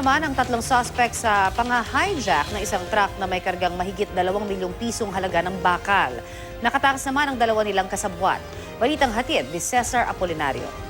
naman ang tatlong suspect sa pang-hijack ng isang truck na may kargang mahigit 2 milyong pisong halaga ng bakal. Nakatakas naman ang dalawa nilang kasabwat. Balitang hatid ni Cesar Apolinario.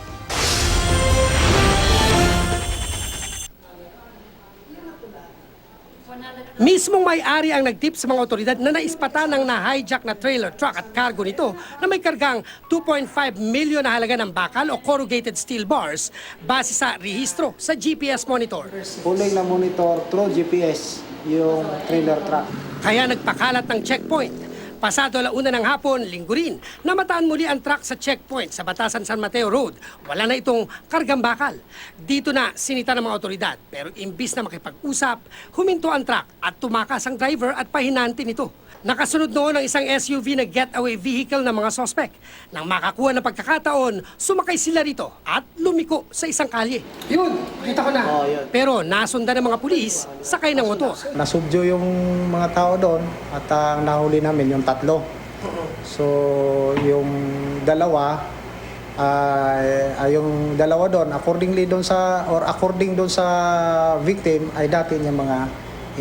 Mismong may-ari ang nagtip sa mga otoridad na naispata ng na-hijack na trailer truck at cargo nito na may kargang 2.5 milyon na halaga ng bakal o corrugated steel bars base sa rehistro sa GPS monitor. Fully na monitor through GPS yung trailer truck. Kaya nagpakalat ng checkpoint. Pasado alauna ng hapon, linggo rin, namataan muli ang truck sa checkpoint sa Batasan San Mateo Road. Wala na itong kargang bakal. Dito na sinita ng mga otoridad. Pero imbis na makipag-usap, huminto ang truck at tumakas ang driver at pahinanti nito. Nakasunod noon ang isang SUV na getaway vehicle ng mga sospek. Nang makakuha ng pagkakataon, sumakay sila rito at lumiko sa isang kalye. Yun, kita ko na. Yun. Pero nasundan ng mga pulis, sakay ng motor. Nasubdyo yung mga tao doon at ang nahuli namin yung tatlo. So yung dalawa ay ay yung dalawa doon accordingly doon sa or according doon sa victim ay dati niya mga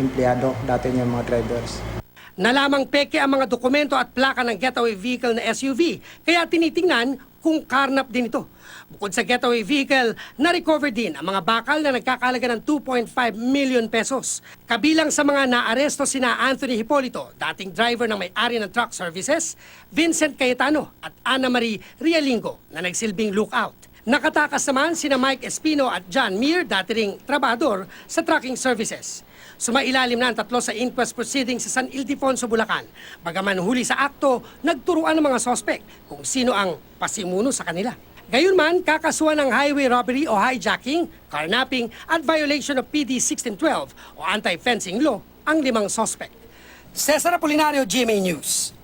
empleyado, dati niya mga drivers. Nalamang peke ang mga dokumento at plaka ng getaway vehicle na SUV, kaya tinitingnan kung karnap din ito. Bukod sa getaway vehicle, na-recover din ang mga bakal na nagkakalaga ng 2.5 million pesos. Kabilang sa mga naaresto sina Anthony Hipolito, dating driver ng may-ari ng truck services, Vincent Cayetano at Ana Marie Rialingo na nagsilbing lookout. Nakatakas naman sina Mike Espino at John Mir, dati ring trabador sa trucking services. Sumailalim na ang tatlo sa inquest proceedings sa San Ildefonso, Bulacan. Bagaman huli sa akto, nagturuan ng mga sospek kung sino ang pasimuno sa kanila. Gayunman, kakasuhan ng highway robbery o hijacking, carnapping at violation of PD 1612 o anti-fencing law ang limang sospek. Cesar Apolinario, GMA News.